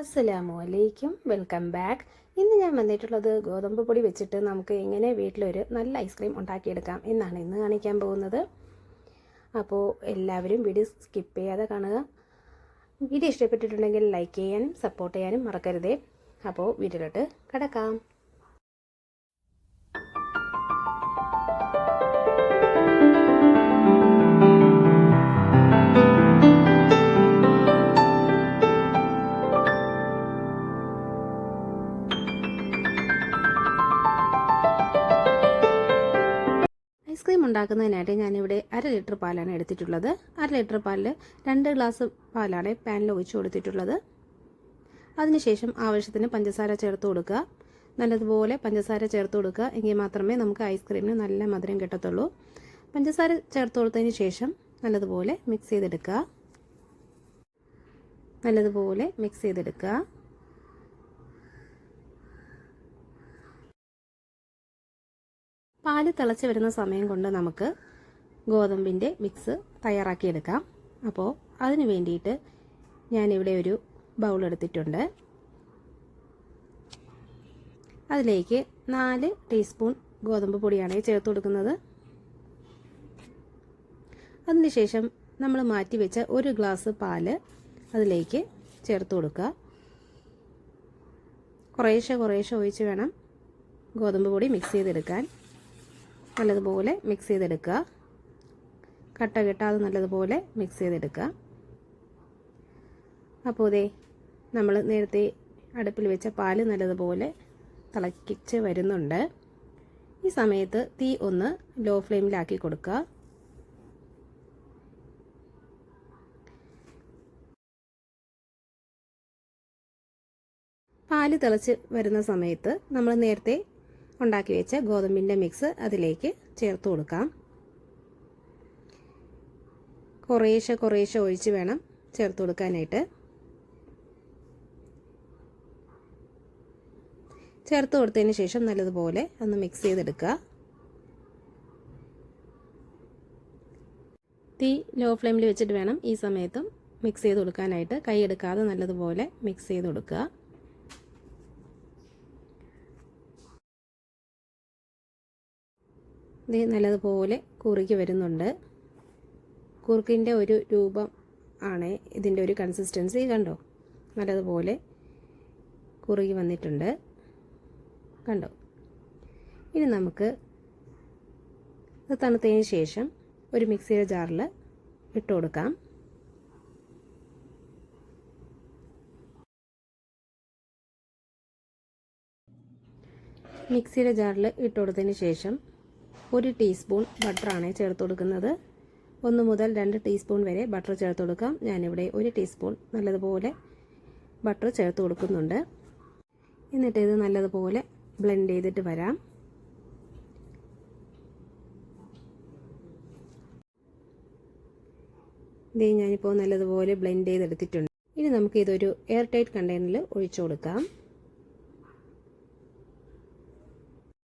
അസ്സലാമു അലൈക്കും. Welcome back. ഇന്ന് ഞാൻ വന്നിട്ടുള്ളത് ഗോതമ്പ് പൊടി വെച്ചിട്ട് നമുക്ക് എങ്ങനെ വീട്ടിലൊരു നല്ല ഐസ്ക്രീം ഉണ്ടാക്കിയെടുക്കാം എന്നാണ് ഇന്ന് കാണിക്കാൻ പോകുന്നത്. അപ്പോൾ എല്ലാവരും വീഡിയോ സ്കിപ്പ് ചെയ്യാതെ കാണുക. വീഡിയോ ഇഷ്ടപ്പെട്ടിട്ടുണ്ടെങ്കിൽ ലൈക്ക് ചെയ്യാനും സപ്പോർട്ട് ചെയ്യാനും മറക്കരുതേ. അപ്പോൾ വീട്ടിലോട്ട് കിടക്കാം. ഐസ്ക്രീം ഉണ്ടാക്കുന്നതിനായിട്ട് ഞാനിവിടെ അര ലിറ്റർ പാലാണ് എടുത്തിട്ടുള്ളത്. അര ലിറ്റർ പാലിൽ രണ്ട് ഗ്ലാസ് പാലാണ് പാനിൽ ഒഴിച്ചു കൊടുത്തിട്ടുള്ളത്. അതിനുശേഷം ആവശ്യത്തിന് പഞ്ചസാര ചേർത്ത് കൊടുക്കുക. നല്ലതുപോലെ പഞ്ചസാര ചേർത്ത് കൊടുക്കുക. എങ്കിൽ മാത്രമേ നമുക്ക് ഐസ്ക്രീമിന് നല്ല മധുരം കിട്ടത്തുള്ളൂ. പഞ്ചസാര ചേർത്ത് കൊടുത്തതിന് ശേഷം നല്ലതുപോലെ മിക്സ് ചെയ്തെടുക്കുക. നല്ലതുപോലെ മിക്സ് ചെയ്തെടുക്കുക. പാൽ തിളച്ച് വരുന്ന സമയം കൊണ്ട് നമുക്ക് ഗോതമ്പിന്റെ മിക്സ് തയ്യാറാക്കിയെടുക്കാം. അപ്പോൾ അതിന് വേണ്ടിയിട്ട് ഞാനിവിടെ ഒരു ബൗൾ എടുത്തിട്ടുണ്ട്. അതിലേക്ക് നാല് ടീസ്പൂൺ ഗോതമ്പ് പൊടിയാണ് ചേർത്ത് കൊടുക്കുന്നത്. അതിനുശേഷം നമ്മൾ മാറ്റി വെച്ച ഒരു ഗ്ലാസ് പാൽ അതിലേക്ക് ചേർത്ത് കൊടുക്കുക. കുറേശ്ശെ കുറേശ്ശെ ഒഴിച്ച് വേണം ഗോതമ്പ് പൊടി മിക്സ് ചെയ്തെടുക്കാൻ. നല്ലതുപോലെ മിക്സ് ചെയ്തെടുക്കുക. കട്ട കെട്ടാതെ നല്ലതുപോലെ മിക്സ് ചെയ്തെടുക്കുക. അപ്പോൾ ഇതേ നമ്മൾ നേരത്തെ അടുപ്പിൽ വെച്ച പാൽ നല്ലതുപോലെ തിളക്കിച്ച് വരുന്നുണ്ട്. ഈ സമയത്ത് തീ ഒന്ന് ലോ ഫ്ലെയിമിലാക്കി കൊടുക്കുക. പാൽ തിളച്ച് വരുന്ന സമയത്ത് നമ്മൾ നേരത്തെ ഉണ്ടാക്കി വെച്ച ഗോതമ്പിന്റെ മിക്സ് അതിലേക്ക് ചേർത്ത് കൊടുക്കാം. കുറേശ്ശെ കുറേശ്ശെ ഒഴിച്ച് വേണം ചേർത്ത് കൊടുക്കാനായിട്ട്. ചേർത്ത് കൊടുത്തതിന് ശേഷം നല്ലതുപോലെ ഒന്ന് മിക്സ് ചെയ്തെടുക്കുക. തീ ലോ ഫ്ലെയിമിൽ വെച്ചിട്ട് വേണം ഈ സമയത്തും മിക്സ് ചെയ്ത് കൊടുക്കാനായിട്ട്. കൈ എടുക്കാതെ നല്ലതുപോലെ മിക്സ് ചെയ്ത് കൊടുക്കുക. ഇത് നല്ലതുപോലെ കുറുക്കി വരുന്നുണ്ട്. കുറുക്കിന്റെ ഒരു രൂപം ആണ് ഇതിന്റെ ഒരു കൺസിസ്റ്റൻസി കണ്ടോ? നല്ലതുപോലെ കുറുകി വന്നിട്ടുണ്ട്. കണ്ടോ? ഇനി നമുക്ക് ഇത് തണുത്തതിന് ശേഷം ഒരു മിക്സിയുടെ ജാറിൽ ഇട്ട് കൊടുക്കാം. മിക്സിയുടെ ജാറിൽ ഇട്ട് കൊടുത്തതിന് ശേഷം ഒരു ടീസ്പൂൺ ബട്ടറാണ് ചേർത്ത് കൊടുക്കുന്നത്. ഒന്ന് മുതൽ രണ്ട് ടീസ്പൂൺ വരെ ബട്ടർ ചേർത്ത് കൊടുക്കാം. ഞാനിവിടെ ഒരു ടീസ്പൂൺ നല്ലതുപോലെ ബട്ടർ ചേർത്ത് കൊടുക്കുന്നുണ്ട്. എന്നിട്ട് ഇത് നല്ലതുപോലെ ബ്ലെൻഡ് ചെയ്തിട്ട് വരാം. ഇതേ ഞാനിപ്പോൾ നല്ലതുപോലെ ബ്ലെൻഡ് ചെയ്തെടുത്തിട്ടുണ്ട്. ഇനി നമുക്ക് ഇതൊരു എയർ ടൈറ്റ് കണ്ടെയ്നറിൽ ഒഴിച്ചു കൊടുക്കാം.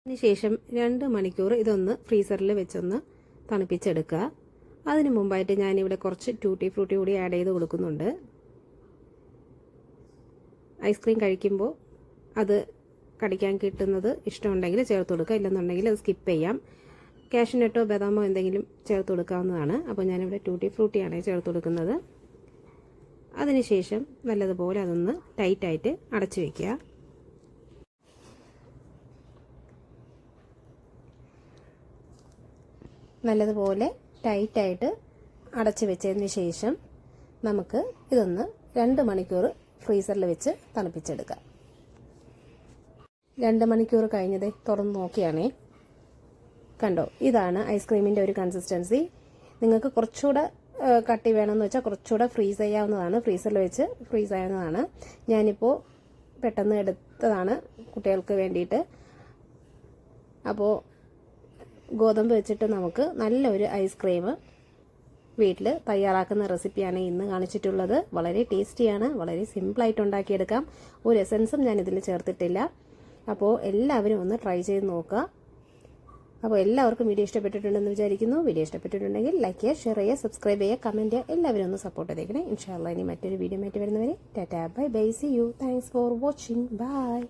അതിനുശേഷം രണ്ട് മണിക്കൂർ ഇതൊന്ന് ഫ്രീസറിൽ വെച്ചൊന്ന് തണുപ്പിച്ചെടുക്കുക. അതിന് മുമ്പായിട്ട് ഞാനിവിടെ കുറച്ച് ട്യൂട്ടി ഫ്രൂട്ടി കൂടി ആഡ് ചെയ്ത് കൊടുക്കുന്നുണ്ട്. ഐസ്ക്രീം കഴിക്കുമ്പോൾ അത് കടിക്കാൻ കിട്ടുന്നത് ഇഷ്ടമുണ്ടെങ്കിൽ ചേർത്ത് കൊടുക്കുക. ഇല്ലെന്നുണ്ടെങ്കിൽ അത് സ്കിപ്പ് ചെയ്യാം. കാഷ്നട്ടോ ബദാമോ എന്തെങ്കിലും ചേർത്ത് കൊടുക്കാവുന്നതാണ്. അപ്പോൾ ഞാനിവിടെ ട്യൂട്ടി ഫ്രൂട്ടിയാണ് ചേർത്ത് കൊടുക്കുന്നത്. അതിനുശേഷം നല്ലതുപോലെ അതൊന്ന് ടൈറ്റായിട്ട് അടച്ചു വയ്ക്കുക നല്ലതുപോലെ ടൈറ്റായിട്ട് അടച്ചു വെച്ചതിന് ശേഷം നമുക്ക് ഇതൊന്ന് രണ്ട് മണിക്കൂർ ഫ്രീസറിൽ വെച്ച് തണുപ്പിച്ചെടുക്കാം. രണ്ട് മണിക്കൂർ കഴിഞ്ഞത് തുറന്ന് നോക്കിയാണേ. കണ്ടോ? ഇതാണ് ഐസ്ക്രീമിന്റെ ഒരു കൺസിസ്റ്റൻസി നിങ്ങൾക്ക് കുറച്ചുകൂടെ കട്ടി വേണമെന്ന് വെച്ചാൽ കുറച്ചുകൂടെ ഫ്രീസ് ചെയ്യാവുന്നതാണ്. ഫ്രീസറിൽ വെച്ച് ഫ്രീസ് ചെയ്യാവുന്നതാണ്. ഞാനിപ്പോൾ പെട്ടെന്ന് എടുത്തതാണ് കുട്ടികൾക്ക് വേണ്ടിയിട്ട്. അപ്പോൾ ഗോതമ്പ് വെച്ചിട്ട് നമുക്ക് നല്ലൊരു ഐസ്ക്രീം വീട്ടിൽ തയ്യാറാക്കുന്ന റെസിപ്പിയാണ് ഇന്ന് കാണിച്ചിട്ടുള്ളത്. വളരെ ടേസ്റ്റിയാണ് വളരെ സിമ്പിളായിട്ട് ഉണ്ടാക്കിയെടുക്കാം. ഒരു എസൻസും ഞാൻ ഇതിൽ ചേർത്തിട്ടില്ല. അപ്പോൾ എല്ലാവരും ഒന്ന് ട്രൈ ചെയ്ത് നോക്കുക. അപ്പോൾ എല്ലാവർക്കും വീഡിയോ ഇഷ്ടപ്പെട്ടിട്ടുണ്ടെന്ന് വിചാരിക്കുന്നു. വീഡിയോ ഇഷ്ടപ്പെട്ടിട്ടുണ്ടെങ്കിൽ ലൈക്ക് ചെയ്യുക ഷെയർ ചെയ്യുക സബ്സ്ക്രൈബ് ചെയ്യുക കമന്റ് ചെയ്യുക. എല്ലാവരും ഒന്ന് സപ്പോർട്ട് ചെയ്തേക്കണേ. ഇൻഷാല്ല ഇനി മറ്റൊരു വീഡിയോ ആയിട്ട് വരുന്നവരെ. Tata bye bye see you thanks for watching bye